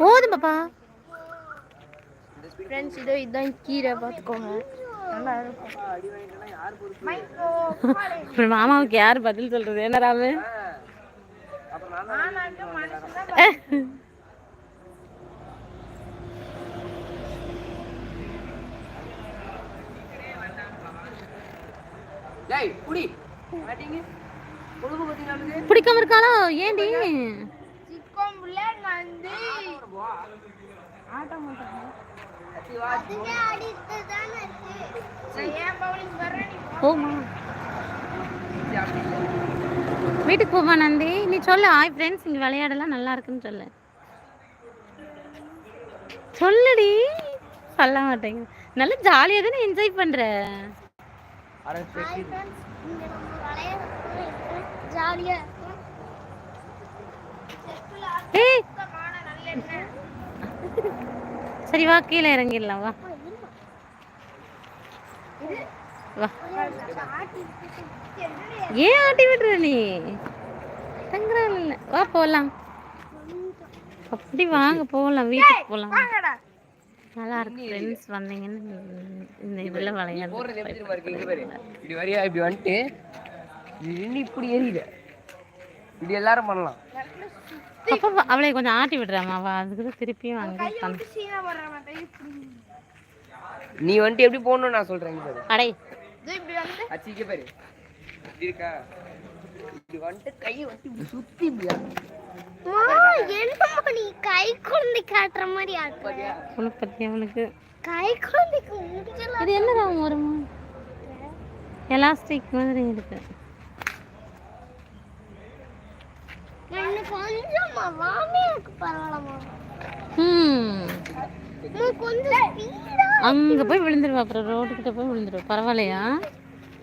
போதும் பாப்பா. ஃப்ரெண்ட்ஸ் இதோ இதுதான் கீரை பார்த்துக்கோங்க. நல்லா இருக்கும். மாமாவுக்கு யார் பதில் சொல்றது? என்ன ராமு? பிடிக்காம இருக்காளோ? ஏண்டி சிக்கன் புள்ள நந்து ஆட்ட மாட்டாங்க ஏன் பவுலிங் வர்ற நீ போமா வீட்டுக்கு போமா நந்தி. நீ சொல்லு ஹாய் ஃப்ரெண்ட்ஸ் இங்கே விளையாடலாம் நல்லா இருக்குன்னு சொல்லு. சொல்லுடி. சொல்ல மாட்டேங்க நல்லா ஜாலியாக தானே என்ஜாய் பண்ணுற அரை சரி வா கீழே இறங்கிடலாம் வா. வா. ஏன் ஆட்டி விடுற நீ? தங்குறாள் இல்லை வா போகலாம் அப்படி வாங்க போகலாம் வீட்டுக்கு போகலாம் நல்லா இருக்கு ஃப்ரெண்ட்ஸ் வந்தீங்கன்னு இந்த இதில் விளையாடு இப்படி வரியா இப்படி வந்துட்டு? இப்படி எரியுது இப்படி எல்லாரும் பண்ணலாம். அப்போ அவளை கொஞ்சம் ஆட்டி விடுறாமா வா அதுக்கு திருப்பியும் அங்கே நீ வந்துட்டு எப்படி போகணும்னு நான் சொல்றேன் பாரு. அடே. இதோ இப்படி வந்து. அச்சிக்க பாரு. இப்படி இருக்கா? இப்படி வந்துட்டு கையை வந்துட்டு இப்படி சுத்தி இப்படி என்ன நீ கை குழந்தை காட்டுற மாதிரி ஆட்டுற பாத்தியா? உனக்கு அவனுக்கு கை குழந்தைக்கு முடிக்கலாம் இது என்ன ராம் வருமா எலாஸ்டிக் மாதிரி இருக்கு இன்னும் கொஞ்சமா வாமே எனக்கு பரவாயில்லமா ம் கொஞ்சம் ஸ்பீடா அங்கே போய் விழுந்துருவா அப்புறம் ரோட்டுக்கிட்ட போய் விழுந்துருவா. பரவாயில்லையா?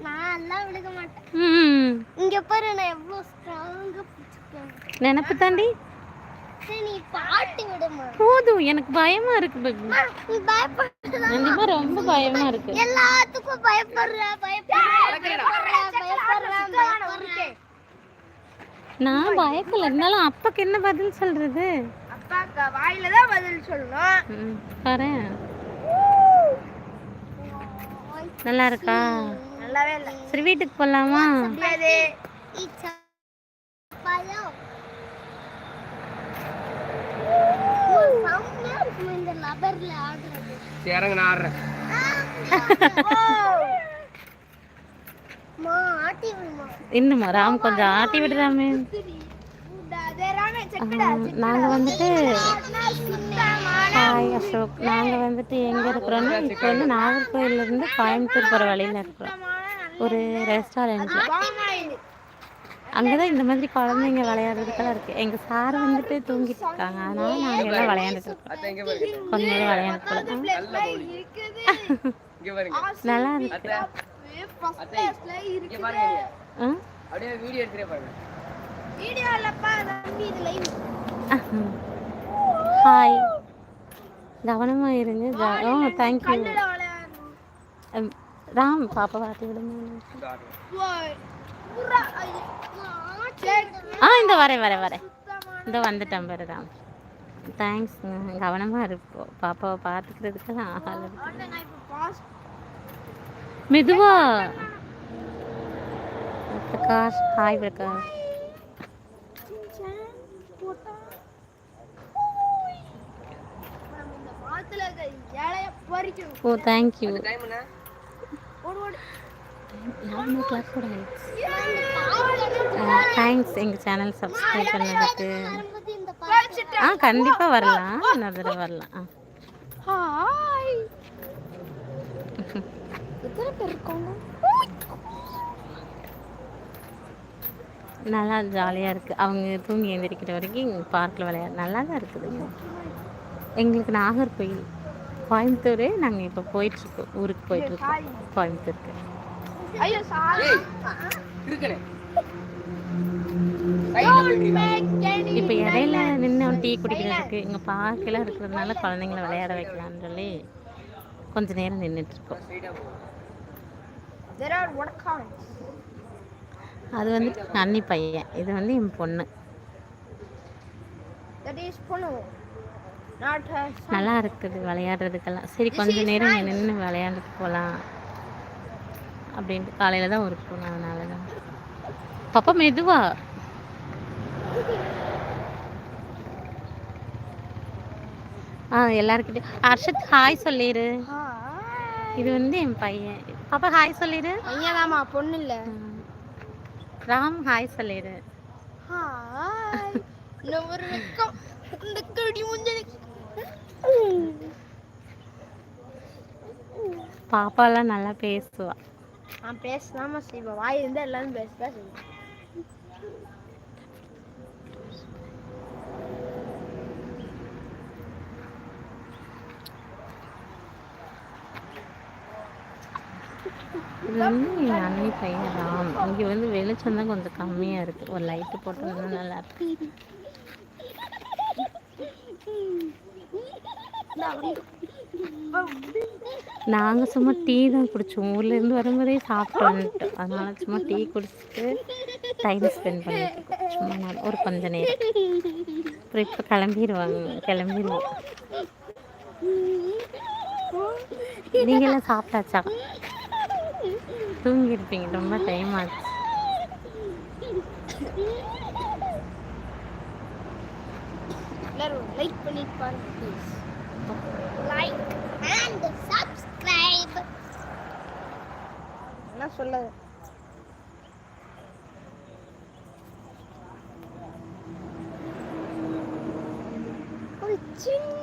நான் எல்லாம் விழுக மாட்டேன். ம் இங்க பாரு நான் எவ்வளவு ஸ்ட்ராங்கா பிடிச்சிருக்கேன். நினப்பு தாண்டி? சரி நீ பாட்டு விடுமா? போதும் எனக்கு பயமா இருக்கு. நீ பயப்படுற கண்டிப்பா ரொம்ப பயமா இருக்கு. எல்லாத்துக்கும் பயப்படுற பயப்படுற பயப்படுற பயப்படுற நான் பயக்கல இருந்தாலும் அப்பாக்கு என்ன பதில் சொல்றது? அப்பாக்கா வாயில தான் பதில் சொல்லணும். ம், பாரேன் நல்லா இருக்கா? நல்லாவே இல்ல. சரி வீட்டுக்கு போலாமா? முடியாது. இந்த லபர்ல ஆடுறது சரி இறங்க நான் ஆடுறேன் இன்னுமா? ராம் கொஞ்சம் ஆட்டி விடுறாமே நாங்கள் வந்துட்டு ஹாய் அசோக். நாங்கள் வந்துட்டு எங்கே இருக்கிறோன்னா இப்போ வந்து நாகர்கோயிலேருந்து கோயம்புத்தூர் போகிற வழியில் இருக்கிறோம். ஒரு ரெஸ்டாரண்ட்டில் அங்கே தான் இந்த மாதிரி குழந்தைங்க விளையாடுறதுக்கெல்லாம் இருக்குது எங்கள் சார் வந்துட்டு தூங்கிட்டு இருக்காங்க. அதனால நாங்கள் எல்லாம் விளையாண்டுட்டு இருக்கோம். அத்தை இங்க பாருங்க. கொஞ்ச நேரம் விளையாண்டு போகலாம் நல்ல பவுலிங் இங்க பாருங்க. நல்லா இருக்கு. பாருங்க அப்படியே வீடியோ எடுத்துட்டே பாருங்க. ஹாய் கவனமாக இருங்க ஓ தேங்க்யூ ராம் பாப்பா வாட்டி விடுங்க. ஆ இந்த வரேன் வரேன் வரேன். இந்த வந்துட்டேன் பாரு ராம். தேங்க்ஸ் கவனமாக இருப்போம். பாப்பாவை பார்த்துக்கிறதுக்கு தான் ஆள் இருக்கு. மெதுவா. Prakash hi Prakash. Oh thank you thanks எங்கள் சேனல் சப்ஸ்கிரைப் பண்ணதுக்கு. ஆ கண்டிப்பாக வரலாம். இன்னொரு தடவை வரலாம். ஆ. எத்தனை பேர் இருக்காங்க? நல்லா ஜாலியாக இருக்குது அவங்க தூங்கி எழுந்திரிக்கிற வரைக்கும் பார்க்கில் விளையாட நல்லா தான் இருக்குதுங்க எங்களுக்கு நாகர்கோயில் கோயம்புத்தூர் நாங்கள் இப்போ போயிட்டுருக்கோம். ஊருக்கு போயிட்டுருக்கோம். கோயம்புத்தூருக்கு. இப்போ இடையில நின்று டீ குடிக்கிறதுக்கு இங்கே பார்க்கெல்லாம் இருக்கிறதுனால குழந்தைங்கள விளையாட வைக்கலாம்னு சொல்லி கொஞ்ச நேரம் நின்றுட்டுருக்கோம் அது வந்து அண்ணி பையன். இது வந்து என் பொண்ணு. நல்லா இருக்குது விளையாடுறதுக்கெல்லாம். சரி கொஞ்ச நேரம் நின்று விளையாண்டுட்டு போகலாம் அப்படின்ட்டு காலையில் தான் ஊருக்கு போனோம் அதனால தான். பாப்பா மெதுவா. ஆ எல்லாருக்கிட்டையும் அர்ஷத் ஹாய் சொல்லிடு இது வந்து என் பையன். பாப்பா ஹாய் சொல்லிடு பையனாமா? பொண்ணு இல்ல. ராம் ஹாய் சொல்லிடு ஒரு வெக்கம். இந்த கடி முஞ்சலி. பாப்பாலாம் நல்லா பேசுவா. நான் பேசலாமா செய்வேன் வாய் இருந்தா எல்லாரும் பேச பேசுவேன் இது வந்து என் பையன் தான் இங்கே வந்து வெளிச்சம் தான் கொஞ்சம் கம்மியாக இருக்குது ஒரு லைட்டு போட்டோம்னா நல்லா இருக்கு. நாங்கள் சும்மா டீ தான் குடித்தோம் ஊர்லேருந்து வரும்போதே சாப்பிட்டு வந்துட்டோம் அதனால சும்மா டீ குடிச்சிட்டு டைம் ஸ்பெண்ட் பண்ணிட்டு சும்மா ஒரு கொஞ்ச நேரம். அப்புறம் இப்போ கிளம்பிடுவாங்க கிளம்பிடுவோம் நீங்களாம் சாப்பிட்டாச்சா? தூங்கியிருப்பீங்க ரொம்ப டைம் ஆச்சு. எல்லாரும் லைக் பண்ணிட்டு பாருங்க ப்ளீஸ் லைக் அண்ட் சப்ஸ்கிரைப் என்ன சொல்ல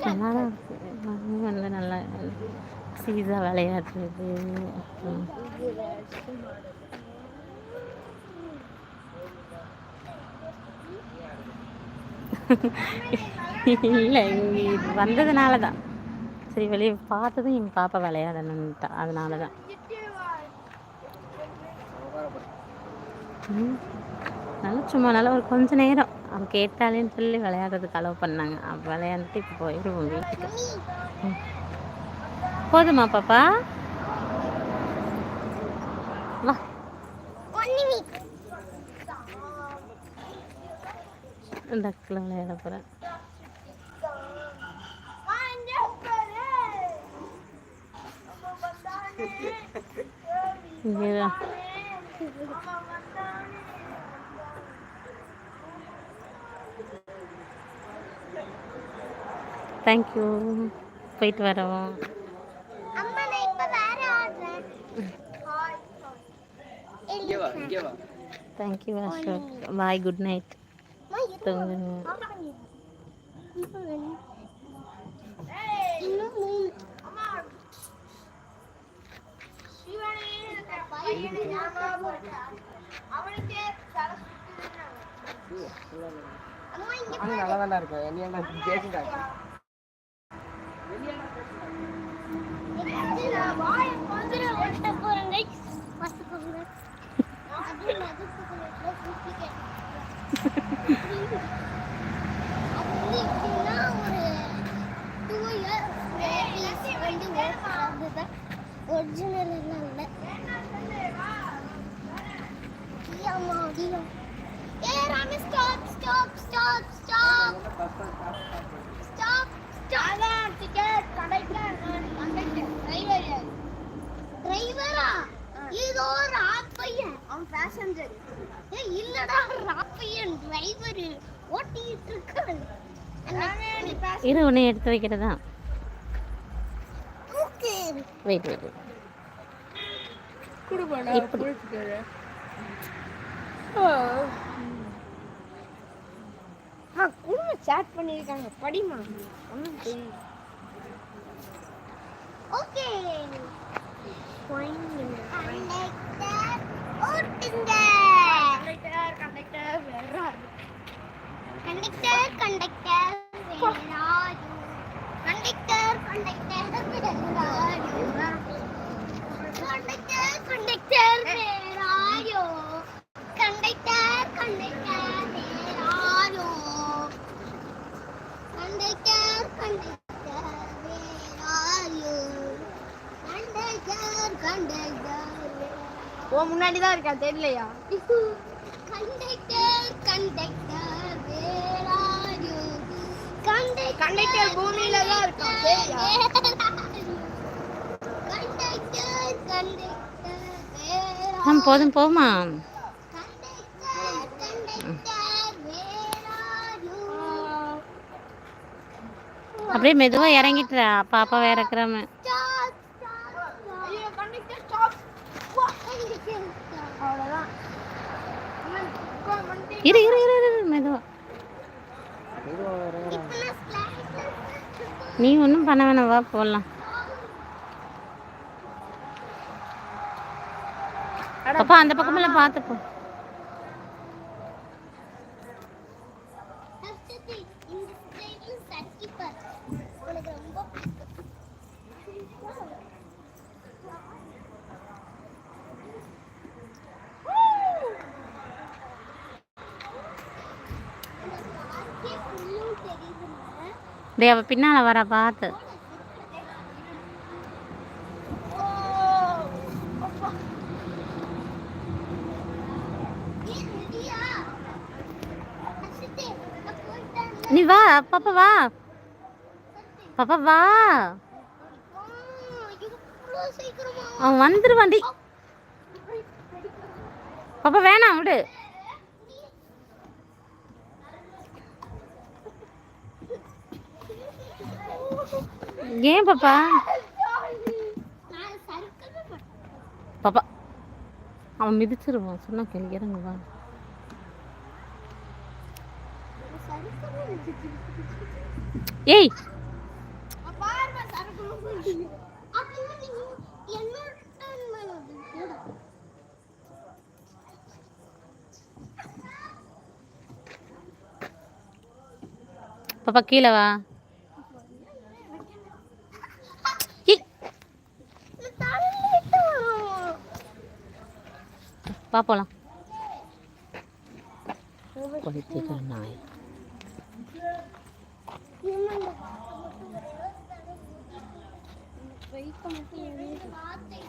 நல்லா நல்லா. சீசா விளையாடுறது. அப்புறம் இல்லை இங்கே வந்ததுனால தான். சரி வெளியே பார்த்ததும் எங்கள் பாப்பா விளையாடணுன்ட்டா அதனால தான். நல்லா சும்மா நல்லா ஒரு கொஞ்ச நேரம். அவன் கேட்டாலேன்னு சொல்லி விளையாடுறதுக்கு அலோவ் பண்ணாங்க. அவன் விளையாண்டுட்டு இப்போ போயிடுவோம் வீட்டுக்கு. போதுமா பாப்பா? வா. டக்கில் விளையாட போகிறேன் தேங்க்யூ போயிட்டு வரோம் அம்மா நான் இப்ப வேற ஆடுறேன் இங்கே வா இங்கே வா thank you Ashok bye good night நல்லா தானே இருக்கேன். என்ன என்ன பேசிட்டாங்க ஒரிஜினல் எல்லாம் இல்லை அம்மா அதிகம் ஏ Rami stop stop stop stop stop stop ticket conductor conductor driver டிரைவரா இதோ அவன் பேசஞ்சர் ஏ இல்லடா ராப்பையன் டிரைவர் ஓட்டிட்டு இருக்கான் இரு உன்னை எடுத்து வைக்கிறதா? வெயிட் வெயிட் குடும்ப சாட் பண்ணிருக்காங்க படிமா ஒன்றும் ஓகே ஓட்டுங்க கண்டக்டர் கண்டக்டர் வேறாரு கண்டக்டர் கண்டக்டர் வேறாரு கண்டக்டர் கண்டக்டர் வேறாரு கண்டக்டர் கண்டக்டர் வேறாயோ கண்டக்டர் கண்டக்டர் வேறாரோ கண்டக்டர் கண்டக்டர் வேறாயோ கண்டக்டர் கண்டக்டர் ஓ முன்னாடி தான் இருக்கா தெரியலையா? கண்டக்டர் கண்டக்டர் பூமியில தான் இருக்கான் சரியா ஆ போதும் போமா அப்படியே மெதுவா இறங்கிட்டுறா பாப்பா வேற இருக்கிறாம. இரு இரு இரு இரு, மெதுவா. நீ ஒன்றும் பண்ண வேணாம் வா போடலாம் பாப்பா அந்த பக்கமெல்லாம் பார்த்துப்போ டே அவள் பின்னால் வர பார்த்து நீ வா பாப்பா வா. பாப்பா வா. அவன் வந்துருவாண்டி பாப்பா வேணாம் விடு. ஏன் பாப்பா? பாப்பா. அவன் மிதிச்சிருவான். சொன்னா கேள்வி இறங்கு ஏய்! பாப்பா கீழே வா. வா போகலாம் நாய் வெயிட் பண்ணிட்டு